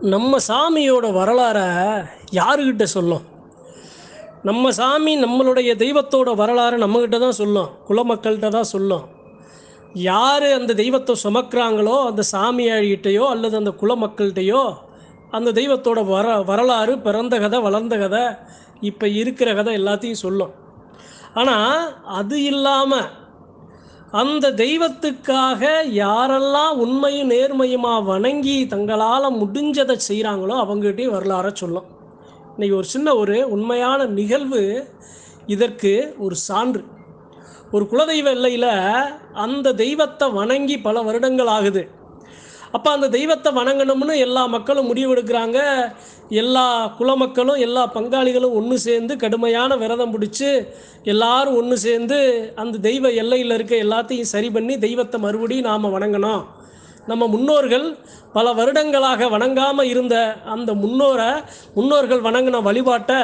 நம்ம சாமியோட வரலாறை யாருக்கிட்ட சொல்லும்? நம்ம சாமி நம்மளுடைய தெய்வத்தோட வரலாறை நம்மக்கிட்ட தான் சொல்லும். குலமக்கள்கிட்ட தான் சொல்லும். யார் அந்த தெய்வத்தை சுமக்கிறாங்களோ அந்த சாமியாழிகிட்டையோ அல்லது அந்த குலமக்கள்கிட்டையோ அந்த தெய்வத்தோட வர வரலாறு பிறந்த கதை வளர்ந்த கதை இப்போ இருக்கிற கதை எல்லாத்தையும் சொல்லும். ஆனால் அது இல்லாமல் அந்த தெய்வத்துக்காக யாரெல்லாம் உண்மையும் நேர்மையுமா வணங்கி தங்களால் முடிஞ்சதை செய்கிறாங்களோ அவங்ககிட்டயும் வரலாற சொல்லும். இன்றைக்கி ஒரு சின்ன ஒரு உண்மையான நிகழ்வு இதற்கு ஒரு சான்று. ஒரு குலதெய்வ எல்லையில் அந்த தெய்வத்தை வணங்கி பல வருடங்கள் ஆகுது. அப்போ அந்த தெய்வத்தை வணங்கணும்னு எல்லா மக்களும் முடிவெடுக்கிறாங்க எல்லா குலமக்களும் எல்லா பங்காளிகளும் ஒன்று சேர்ந்து கடுமையான விரதம் பிடிச்சி எல்லாரும் ஒன்று சேர்ந்து அந்த தெய்வ எல்லையில் இருக்க எல்லாத்தையும் சரி பண்ணி தெய்வத்தை மறுபடியும் நாம் வணங்கணும். நம்ம முன்னோர்கள் பல வருடங்களாக வணங்காமல் இருந்த அந்த முன்னோரை முன்னோர்கள் வணங்கின வழிபாட்டை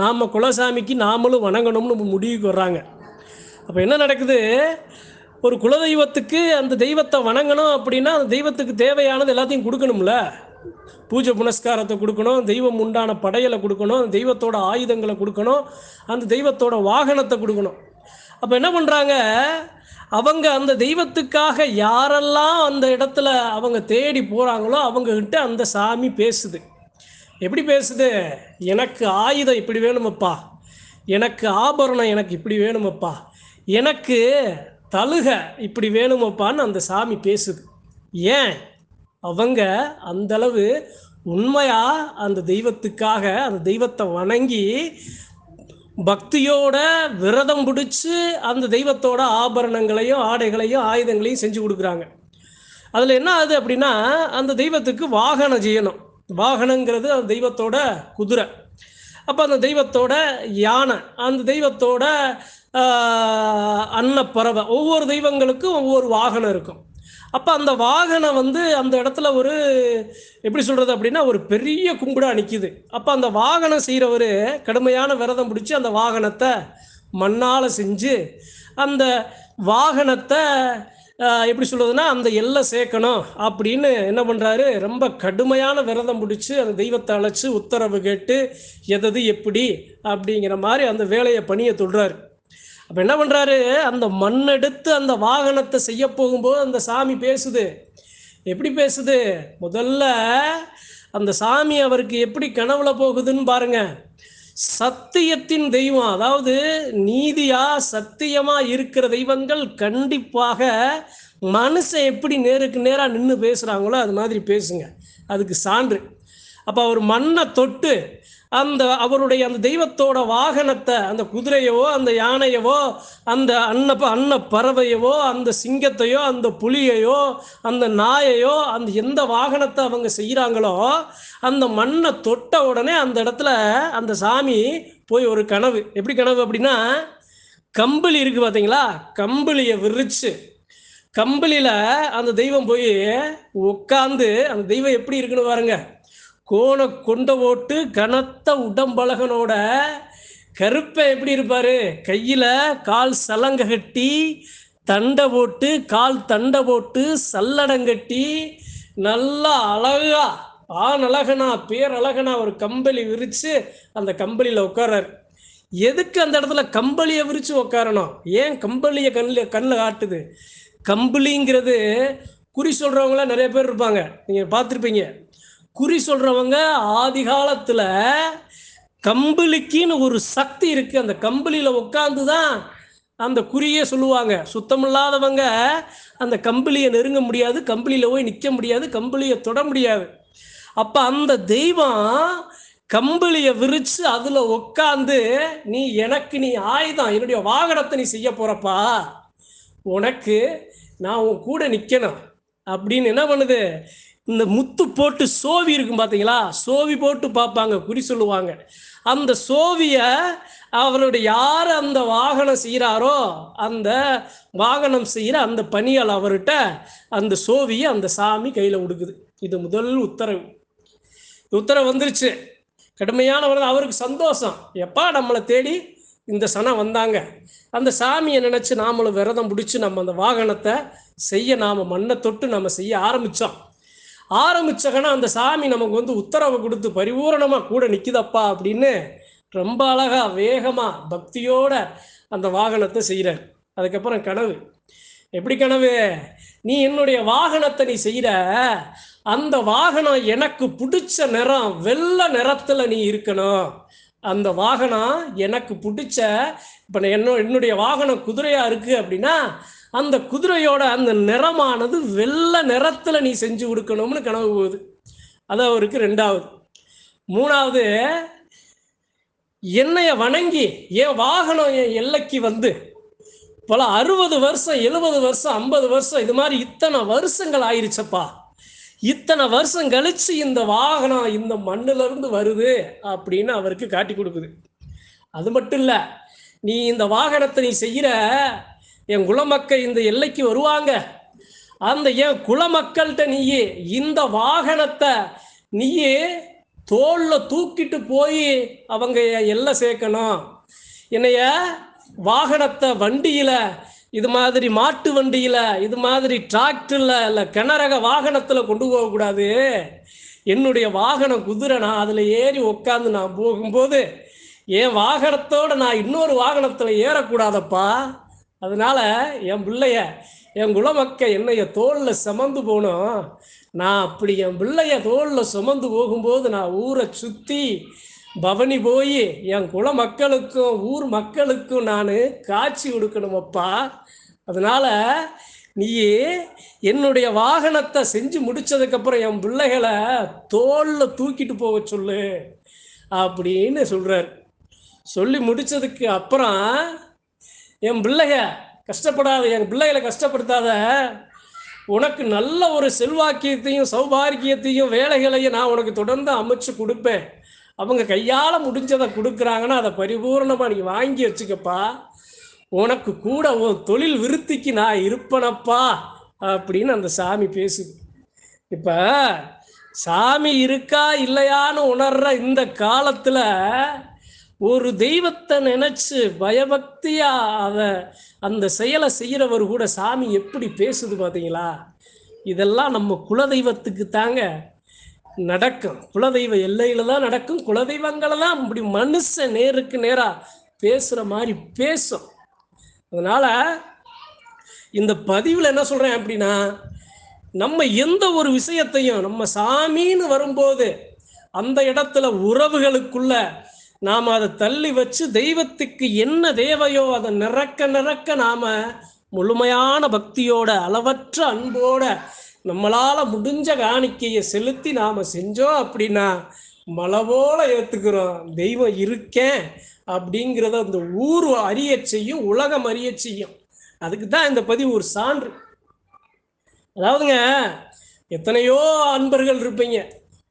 நாம் குலசாமிக்கு நாமளும் வணங்கணும்னு முடிவுக்கு வர்றாங்க. அப்போ என்ன நடக்குது? ஒரு குலதெய்வத்துக்கு அந்த தெய்வத்தை வணங்கணும் அப்படின்னா அந்த தெய்வத்துக்கு தேவையானது எல்லாத்தையும் கொடுக்கணும்ல? பூஜை புனஸ்காரத்தை கொடுக்கணும் தெய்வம் உண்டான படையலை கொடுக்கணும் அந்த தெய்வத்தோட ஆயுதங்களை கொடுக்கணும் அந்த தெய்வத்தோட வாகனத்தை கொடுக்கணும். அப்போ என்ன பண்ணுறாங்க அவங்க அந்த தெய்வத்துக்காக யாரெல்லாம் அந்த இடத்துல அவங்க தேடி போகிறாங்களோ அவங்கக்கிட்ட அந்த சாமி பேசுது. எப்படி பேசுது? எனக்கு ஆயுதம் இப்படி வேணுமப்பா. எனக்கு ஆபரணம் எனக்கு இப்படி வேணுமப்பா. எனக்கு தழுக இப்படி வேணுமப்பான்னு அந்த சாமி பேசுது. ஏன்? அவங்க அந்தளவு உண்மையாக அந்த தெய்வத்துக்காக அந்த தெய்வத்தை வணங்கி பக்தியோட விரதம் பிடிச்சி அந்த தெய்வத்தோட ஆபரணங்களையும் ஆடைகளையும் ஆயுதங்களையும் செஞ்சு கொடுக்குறாங்க. அதில் என்ன ஆகுது அப்படின்னா அந்த தெய்வத்துக்கு வாகனம் செய்யணும் வாகனங்கிறது அந்த தெய்வத்தோட குதிரை. அப்போ அந்த தெய்வத்தோட யானை அந்த தெய்வத்தோட அன்னப்பறவை ஒவ்வொரு தெய்வங்களுக்கும் ஒவ்வொரு வாகனம் இருக்கும். அப்போ அந்த வாகனம் வந்து அந்த இடத்துல ஒரு எப்படி சொல்கிறது அப்படின்னா ஒரு பெரிய கும்பிடாக நிற்கிது அப்போ அந்த வாகனம் செய்கிறவர் கடுமையான விரதம் பிடிச்சி அந்த வாகனத்தை மண்ணால் செஞ்சு அந்த வாகனத்தை எப்படி சொல்கிறதுனா அந்த எல்லை சேர்க்கணும் அப்படின்னு என்ன பண்ணுறாரு ரொம்ப கடுமையான விரதம் பிடிச்சி அந்த தெய்வத்தை அழைச்சி உத்தரவு கேட்டு எதது எப்படி அப்படிங்கிற மாதிரி அந்த வேலையை பணியை தொடுறாரு. அப்போ என்ன பண்ணுறாரு அந்த மண்ணெடுத்து அந்த வாகனத்தை செய்ய போகும்போது அந்த சாமி பேசுது. எப்படி பேசுது? முதல்ல அந்த சாமி அவருக்கு எப்படி கனவுல போகுதுன்னு பாருங்க. சத்தியத்தின் தெய்வம் அதாவது நீதியா சத்தியமா இருக்கிற தெய்வங்கள் கண்டிப்பாக மனுஷன் எப்படி நேருக்கு நேராக நின்று பேசுகிறாங்களோ அது மாதிரி பேசுங்க. அதுக்கு சான்று. அப்போ அவர் மண்ணை தொட்டு அந்த அவருடைய அந்த தெய்வத்தோட வாகனத்தை அந்த குதிரையவோ அந்த யானையவோ அந்த அன்ன அன்ன பறவையவோ அந்த சிங்கத்தையோ அந்த புலியையோ அந்த நாயையோ அந்த எந்த வாகனத்தை அவங்க செய்கிறாங்களோ அந்த மண்ணை தொட்ட உடனே அந்த இடத்துல அந்த சாமி போய் ஒரு கனவு. எப்படி கனவு அப்படின்னா கம்பளி இருக்குது பார்த்தீங்களா? கம்பளியை விரிச்சு கம்பளியில் அந்த தெய்வம் போய் உட்காந்து அந்த தெய்வம் எப்படி இருக்குன்னு பாருங்கள் கோண கொண்ட ஓட்டு கனத்த உடம்பழகனோட கருப்பை எப்படி இருப்பார்? கையில் கால் சலங்க கட்டி தண்டை போட்டு கால் தண்டை போட்டு சல்லடங்கட்டி நல்லா அழகா ஆண் அழகனா பேர் அழகனா ஒரு கம்பளி விரித்து அந்த கம்பளியில் உட்காராரு எதுக்கு அந்த இடத்துல கம்பளியை விரித்து உட்காரணும் ஏன் கம்பளியை கண்ணில் கண்ணில் காட்டுது? கம்பளிங்கிறது குறி சொல்கிறவங்களாம் நிறைய பேர் இருப்பாங்க. நீங்கள் பார்த்துருப்பீங்க. குறி சொல்கிறவங்க ஆதி காலத்தில் கம்பளிக்குன்னு ஒரு சக்தி இருக்குது அந்த கம்பளியில் உட்காந்து தான் அந்த குறியே சொல்லுவாங்க. சுத்தமில்லாதவங்க அந்த கம்பளியை நெருங்க முடியாது கம்பளியில் போய் நிற்க முடியாது கம்பளியை தொட முடியாது. அப்போ அந்த தெய்வம் கம்பளியை விரித்து அதில் உட்காந்து நீ எனக்கு நீ ஆயுதம் என்னுடைய வாகனத்தை நீ செய்ய போகிறப்பா உனக்கு நான் உன் கூட நிற்கணும் அப்படின்னு என்ன பண்ணுது? இந்த முத்து போட்டு சோவி இருக்கும் பார்த்தீங்களா சோவி போட்டு பார்ப்பாங்க குறி சொல்லுவாங்க. அந்த சோவியை அவருடைய யார் அந்த வாகனம் செய்கிறாரோ அந்த வாகனம் செய்கிற அந்த பணியால் அவர்கிட்ட அந்த சோவியை அந்த சாமி கையில் கொடுக்குது இது முதல் உத்தரவு. உத்தரவு வந்துருச்சு. கடுமையானவர் அவருக்கு சந்தோஷம். எப்பா நம்மளை தேடி இந்த சனம் வந்தாங்க. அந்த சாமியை நினச்சி நாமளும் விரதம் பிடிச்சி நம்ம அந்த வாகனத்தை செய்ய நாம் மண்ணை தொட்டு நம்ம செய்ய ஆரம்பித்தோம் ஆரம்பிச்சகனா அந்த சாமி நமக்கு வந்து உத்தரவு கொடுத்து பரிபூரணமாக கூட நிற்குதப்பா அப்படின்னு ரொம்ப அழகா வேகமாக பக்தியோட அந்த வாகனத்தை செய்கிறார் அதுக்கப்புறம் கனவு. எப்படி கனவு? நீ என்னுடைய வாகனத்தை நீ செய்கிற அந்த வாகனம் எனக்கு பிடிச்ச நிறம் வெள்ளை நிறத்தில் நீ இருக்கணும். அந்த வாகனம் எனக்கு பிடிச்ச இப்போ என்ன என்னுடைய வாகனம் குதிரையாக இருக்குது அப்படின்னா அந்த குதிரையோட அந்த நிறமானது வெள்ளை நிறத்தில் நீ செஞ்சு கொடுக்கணும்னு கனவு போகுது. அது அவருக்கு ரெண்டாவது. மூணாவது என்னைய வணங்கி என் வாகனம் என் எல்லைக்கு வந்து பல அறுபது வருஷம் எழுபது வருஷம் ஐம்பது வருஷம் இது மாதிரி இத்தனை வருஷங்கள் ஆயிருச்சப்பா. இத்தனை வருஷம் கழிச்சு இந்த வாகனம் இந்த மண்ணுல இருந்து வருது அப்படின்னு அவருக்கு காட்டி கொடுக்குது. அது மட்டும் இல்லை நீ இந்த வாகனத்தை நீ செய்கிற என் குலமக்கள் இந்த எல்லைக்கு வருவாங்க. அந்த என் குலமக்கள்கிட்ட நீயே இந்த வாகனத்தை நீயே தோளில் தூக்கிட்டு போய் அவங்க எல்லை சேர்க்கணும். என்னைய வாகனத்தை வண்டியில் இது மாதிரி மாட்டு வண்டியில் இது மாதிரி டிராக்டரில் இல்லை கிணறக வாகனத்தில் கொண்டு போகக்கூடாது என்னுடைய வாகனம் குதிரை நான் அதில் ஏறி உட்காந்து நான் போகும்போது என் வாகனத்தோடு நான் இன்னொரு வாகனத்தில் ஏறக்கூடாதப்பா. அதனால என் பிள்ளைய என் குலமக்க என்னைய தோளில் சுமந்து போனோம். நான் அப்படி என் பிள்ளைய தோளில் சுமந்து போகும்போது நான் ஊரை சுற்றி பவனி போய் என் குல மக்களுக்கும் ஊர் மக்களுக்கும் நான் காட்சி கொடுக்கணுமப்பா அதனால நீ என்னுடைய வாகனத்தை செஞ்சு முடிச்சதுக்கப்புறம் என் பிள்ளைகளை தோளில் தூக்கிட்டு போக சொல்லு அப்படின்னு சொல்கிறார் சொல்லி முடிச்சதுக்கு அப்புறம் என் பிள்ளைக கஷ்டப்படாத என் பிள்ளைகளை கஷ்டப்படுத்தாத உனக்கு நல்ல ஒரு செல்வாக்கியத்தையும் சௌபாகியத்தையும் வேலைகளையும் நான் உனக்கு தொடர்ந்து அமைச்சு கொடுப்பேன். அவங்க கையால் முடிஞ்சதை கொடுக்குறாங்கன்னா அதை பரிபூர்ணமாக நீ வாங்கி வச்சுக்கப்பா. உனக்கு கூட உன் தொழில் விருத்திக்கு நான் இருப்பனப்பா அப்படின்னு அந்த சாமி பேசுது. இப்போ சாமி இருக்கா இல்லையான்னு உணர்ற இந்த காலத்தில் ஒரு தெய்வத்தை நினச்சி பயபக்தியா அதை அந்த செயலை செய்கிறவர் கூட சாமி எப்படி பேசுது பார்த்தீங்களா இதெல்லாம் நம்ம குலதெய்வத்துக்கு தாங்க நடக்கும். குலதெய்வ எல்லையில் தான் நடக்கும். குலதெய்வங்களை தான் இப்படி மனுஷன் நேருக்கு நேராக பேசுகிற மாதிரி பேசும். அதனால் இந்த பதிவில் என்ன சொல்கிறேன் அப்படின்னா நம்ம எந்த ஒரு விஷயத்தையும் நம்ம சாமின்னு வரும்போது அந்த இடத்துல உறவுகளுக்குள்ள நாம் அதை தள்ளி வச்சு தெய்வத்துக்கு என்ன தேவையோ அதை நிறக்க நிறக்க நாம் முழுமையான பக்தியோட அளவற்ற அன்போட நம்மளால் முடிஞ்ச காணிக்கையை செலுத்தி நாம் செஞ்சோம் அப்படின்னா மலவோல ஏற்றுக்கிறோம் தெய்வம் இருக்கேன் அப்படிங்கிறத அந்த ஊர் அறிய செய்யும் உலகம் அறிய செய்யும். அதுக்கு தான் இந்த பதிவு ஒரு சான்று. அதாவதுங்க எத்தனையோ அன்பர்கள் இருப்பீங்க.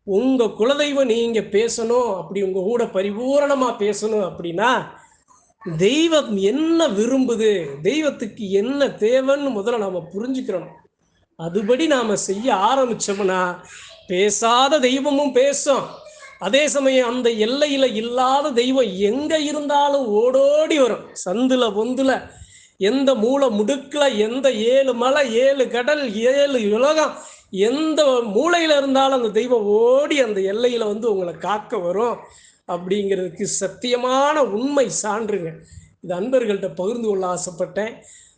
உங்கள் குலதெய்வம் நீங்கள் பேசணும் அப்படி உங்கள் கூட பரிபூரணமாக பேசணும் அப்படின்னா தெய்வம் என்ன விரும்புது தெய்வத்துக்கு என்ன தேவைன்னு முதல்ல நாம் புரிஞ்சுக்கிறோம் அதுபடி நாம் செய்ய ஆரம்பிச்சோம்னா பேசாத தெய்வமும் பேசும். அதே சமயம் அந்த எல்லையில் இல்லாத தெய்வம் எங்கே இருந்தாலும் ஓடோடி வரும். சந்துல பொந்துல எந்த மூளை முடுக்கில் எந்த ஏழு மலை ஏழு கடல் ஏழு உலகம் எந்த மூளையில் இருந்தாலும் அந்த தெய்வம் ஓடி அந்த எல்லையில் வந்து உங்களை காக்க வரும் அப்படிங்கிறதுக்கு சத்தியமான உண்மை சான்றுங்க. இது அன்பர்கள்ட்ட பகிர்ந்து கொள்ள ஆசைப்பட்டேன்.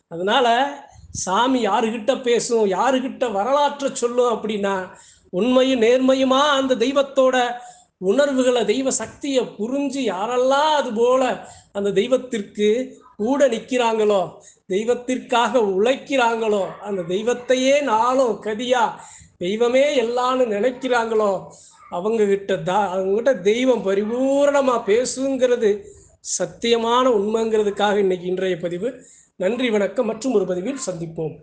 அதனால் சாமி யாருக்கிட்ட பேசும் யாருக்கிட்ட வரலாற்றை சொல்லும் அப்படின்னா உண்மையும் நேர்மையுமா? அந்த தெய்வத்தோட உணர்வுகளை தெய்வ சக்தியை புரிஞ்சு யாரெல்லாம் அது போல அந்த தெய்வத்திற்கு கூட நிற்கிறாங்களோ? தெய்வத்திற்காக உழைக்கிறாங்களோ? அந்த தெய்வத்தையே நாளும் கதியா? தெய்வமே எல்லான்னு நினைக்கிறாங்களோ? அவங்க கிட்ட தா அவங்ககிட்ட தெய்வம் பரிபூரணமாக பேசுங்கிறது சத்தியமான உண்மைங்கிறதுக்காக இன்னைக்கு இன்றைய பதிவு. நன்றி வணக்கம். மற்றும் ஒரு பதிவில் சந்திப்போம்.